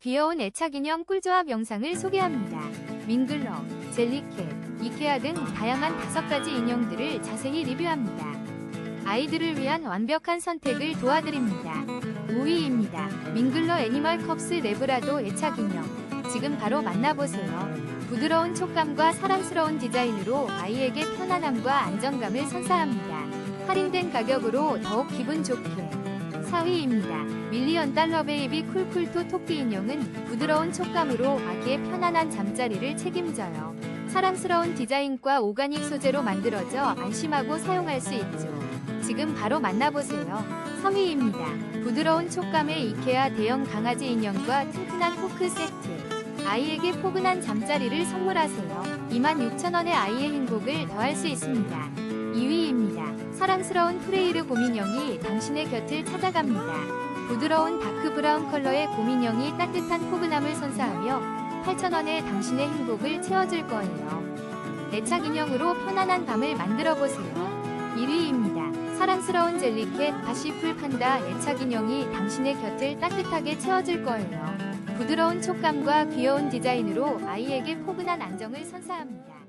귀여운 애착인형 꿀조합 영상을 소개합니다. 민글러, 젤리캣, 이케아 등 다양한 다섯 가지 인형들을 자세히 리뷰합니다. 아이들을 위한 완벽한 선택을 도와드립니다. 5위입니다. 민글러 애니멀 컵스 레브라도 애착인형. 지금 바로 만나보세요. 부드러운 촉감과 사랑스러운 디자인으로 아이에게 편안함과 안정감을 선사합니다. 할인된 가격으로 더욱 기분 좋게. 4위입니다. 밀리언 달러 베이비 쿨쿨토 토끼 인형은 부드러운 촉감으로 아기의 편안한 잠자리를 책임져요. 사랑스러운 디자인과 오가닉 소재로 만들어져 안심하고 사용할 수 있죠. 지금 바로 만나보세요. 3위입니다. 부드러운 촉감의 이케아 대형 강아지 인형과 튼튼한 포크 세트. 아이에게 포근한 잠자리를 선물하세요. 26,000원의 아이의 행복을 더할 수 있습니다. 2위입니다. 사랑스러운 프레이르 곰인형이 당신의 곁을 찾아갑니다. 부드러운 다크 브라운 컬러의 곰인형이 따뜻한 포근함을 선사하며 8,000원에 당신의 행복을 채워줄 거예요. 애착 인형으로 편안한 밤을 만들어 보세요. 1위입니다. 사랑스러운 젤리캣 바시풀 판다 애착 인형이 당신의 곁을 따뜻하게 채워줄 거예요. 부드러운 촉감과 귀여운 디자인으로 아이에게 포근한 안정을 선사합니다.